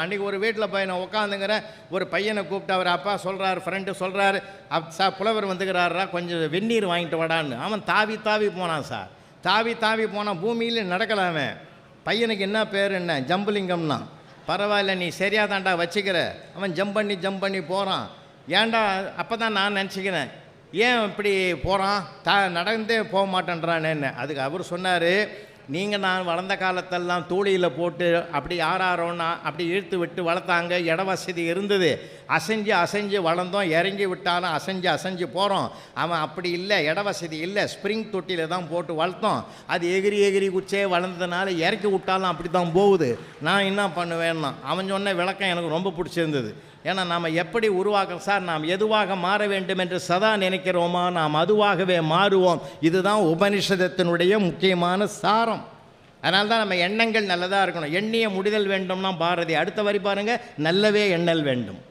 அன்றைக்கி ஒரு வீட்டில் போய் நான் உட்காந்துங்கிறேன் ஒரு பையனை கூப்பிட்டு அவர் அப்பா சொல்கிறார் ஃப்ரெண்டு சொல்கிறாரு அப் சார் புலவர் வந்துக்கிறாரா கொஞ்சம் வெந்நீர் வாங்கிட்டு வாடான்னு. அவன் தாவி தாவி போனான் சார். தாவி தாவி போனான் பூமியில் நடக்கலாமே பையனுக்கு என்ன பேர் என்ன? ஜம்புலிங்கம்னா. பரவாயில்ல நீ சரியாக தாண்டா வச்சுக்கிற. அவன் ஜம்ப் பண்ணி ஜம்ப் பண்ணி போகிறான் ஏன்டா அப்போ தான் நான் நினச்சிக்கிறேன். ஏன் இப்படி போகிறான் தா நடந்தே போக மாட்டேன்றானேன்னு. அதுக்கு அவர் சொன்னார் நீங்கள் நான் வளர்ந்த காலத்தெல்லாம் தூளியில் போட்டு அப்படி ஆறாரோன்னா அப்படி இழுத்து விட்டு வளர்த்தாங்க இட வசதி இருந்தது. அசைஞ்சு அசைஞ்சு வளர்ந்தோம் இறங்கி விட்டாலும் அசைஞ்சு அசைஞ்சு போகிறோம் அவன் அப்படி இல்லை இட வசதி இல்லை. ஸ்ப்ரிங் தொட்டியில் தான் போட்டு வளர்த்தோம். அது எகிரி எகிரி குச்சே வளர்ந்ததுனால இறக்கி விட்டாலும் அப்படி தான் போகுது. நான் என்ன பண்ணுவேன்னா அவன் சொன்ன விளக்கம் எனக்கு ரொம்ப பிடிச்சிருந்தது. ஏன்னா நாம் எப்படி உருவாக்க சார் நாம் எதுவாக மாற வேண்டும் என்று சதா நினைக்கிறோமா? நாம் அதுவாகவே மாறுவோம். இதுதான் உபனிஷதத்தினுடைய முக்கியமான சாரம். அதனால தான் நம்ம எண்ணங்கள் நல்லதாக இருக்கணும். எண்ணிய முடிதல் வேண்டும்னா பாரதி. அடுத்த வரி பாருங்கள் நல்லவே எண்ணல் வேண்டும்.